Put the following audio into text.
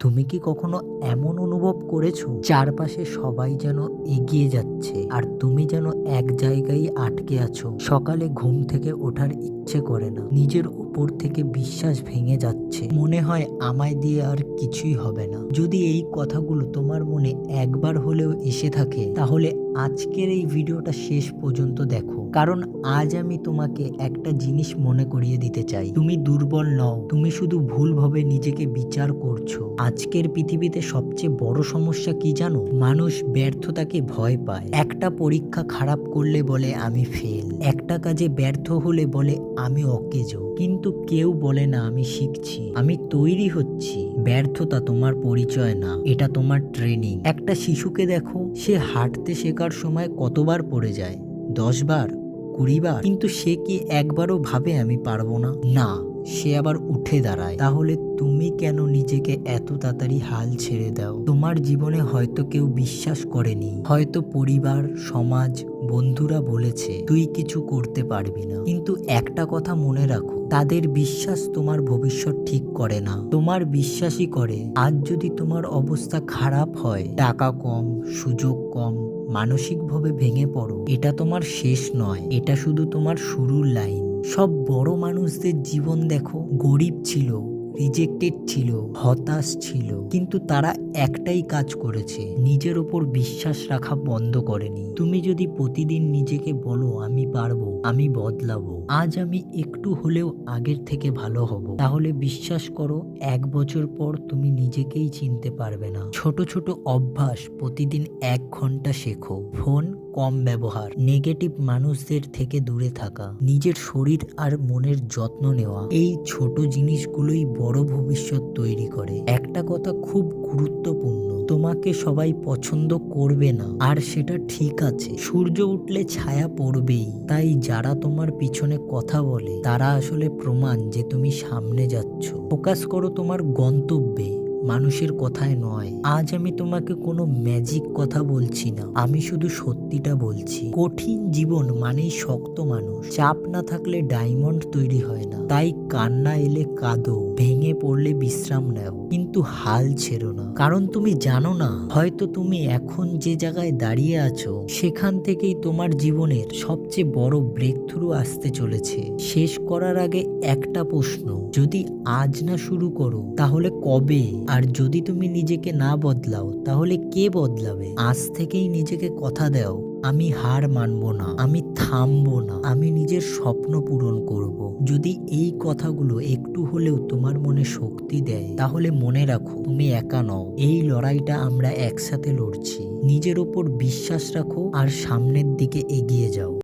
তুমি কি কখনো এমন অনুভব করেছ? চারপাশে সবাই যেন এগিয়ে যাচ্ছে আর তুমি যেন এক জায়গায় আটকে আছো। সকালে ঘুম থেকে ওঠার ইচ্ছে করে না। নিজের উপর থেকে বিশ্বাস ভেঙে যাচ্ছে। মনে হয় আমায় দিয়ে আর কিছুই হবে না। যদি এই কথাগুলো তোমার মনে একবার হলেও এসে থাকে, তাহলে আজকের এই ভিডিওটা শেষ পর্যন্ত দেখো। কারণ আজ আমি তোমাকে একটা জিনিস মনে করিয়ে দিতে চাই। তুমি দুর্বল নও, তুমি শুধু ভুলভাবে নিজেকে বিচার করছ। আজকের পৃথিবীতে সবচেয়ে বড় সমস্যা কি জানো? মানুষ ব্যর্থতাকে ভয় পায়। একটা পরীক্ষা খারাপ করলে বলে আমি ফেল একটা কাজে ব্যর্থ হলে বলে আমি অকেজ। কিন্তু কেউ বলে না আমি শিখছি, আমি তৈরি হচ্ছি। ব্যর্থতা তোমার পরিচয় না, এটা তোমার ট্রেনিং একটা শিশুকে দেখো, সে হাঁটতে শেখার সময় কতবার পড়ে যায়? দশ বার কুড়ি বার কিন্তু সে কি একবারও ভাবে আমি পারব না? না, সে আবার উঠে দাঁড়ায়। তাহলে তুমি কেন নিজেকে এত তাড়াতাড়ি হাল ছেড়ে দাও? তোমার জীবনে হয়তো কেউ বিশ্বাস করেনি। হয়তো পরিবার, সমাজ, বন্ধুরা বলেছে, তুই কিছু করতে পারবি না। কিন্তু একটা কথা মনে রাখো তাদের বিশ্বাস তোমার ভবিষ্যৎ ঠিক করে না। তোমার বিশ্বাসই করে, আজ যদি তোমার অবস্থা খারাপ হয়, টাকা কম, সুযোগ কম, মানসিকভাবে ভেঙে পড়ো, এটা তোমার শেষ নয়, এটা শুধু তোমার শুরুর লাইন। সব বড় মানুষদের জীবন দেখো, গরিব ছিল রিজেক্টেড ছিল, হতাশ ছিল, কিন্তু তারা একটাই কাজ করেছে, নিজের ওপর বিশ্বাস রাখা বন্ধ করেনি। তুমি যদি প্রতিদিন নিজেকে বলো, আমি পারব, আমি বদলাবো, আজ আমি একটু হলেও আগের থেকে ভালো হব, তাহলে বিশ্বাস করো, এক বছর পর তুমি নিজেকেই চিনতে পারবে না। ছোট ছোট অভ্যাস প্রতিদিন এক ঘণ্টা শেখো। ফোন কম ব্যবহার, নেগেটিভ মানুষদের থেকে দূরে থাকা, নিজের শরীর আর মনের যত্ন নেওয়া, এই ছোট জিনিসগুলোই বড় ভবিষ্যৎ তৈরি করে। একটা কথা খুব গুরুত্বপূর্ণ, তোমাকে সবাই পছন্দ করবে না, আর সেটা ঠিক আছে। সূর্য উঠলে ছায়া পড়বেই, তাই যারা তোমার পিছনে কথা বলে, তারা আসলে প্রমাণ যে তুমি সামনে যাচ্ছ। ফোকাস করো তোমার গন্তব্যে। মানুষের কথায় নয়। আজ আমি তোমাকে কোনো ম্যাজিক কথা বলছি না। আমি শুধু সত্যিটা বলছি। কঠিন জীবন মানেই শক্ত মানুষ। চাপ না থাকলে ডায়মন্ড তৈরি হয় না। তাই কান্না এলে কাঁদো। ভেঙে পড়লে বিশ্রাম নাও। কিন্তু হাল ছেড়ো না। কারণ তুমি জানো না, হয়তো তুমি এখন যে জায়গায় দাঁড়িয়ে আছো, সেখান থেকেই তোমার জীবনের সবচেয়ে বড় ব্রেক থ্রু আসতে চলেছে। শেষ করার আগে একটা প্রশ্ন। যদি আজ না শুরু করো, তাহলে কবে আর যদি তুমি নিজেকে না বদলাও, তাহলে কে বদলাবে? আজ থেকেই নিজেকে কথা দাও, আমি হার মানব না, আমি থামবো না, আমি নিজের স্বপ্ন পূরণ করব। যদি এই কথাগুলো একটু হলেও তোমার মনে শক্তি দেয়, তাহলে মনে রাখো, তুমি একা নও। এই লড়াইটা আমরা একসাথে লড়ছি। নিজের ওপর বিশ্বাস রাখো আর সামনের দিকে এগিয়ে যাও।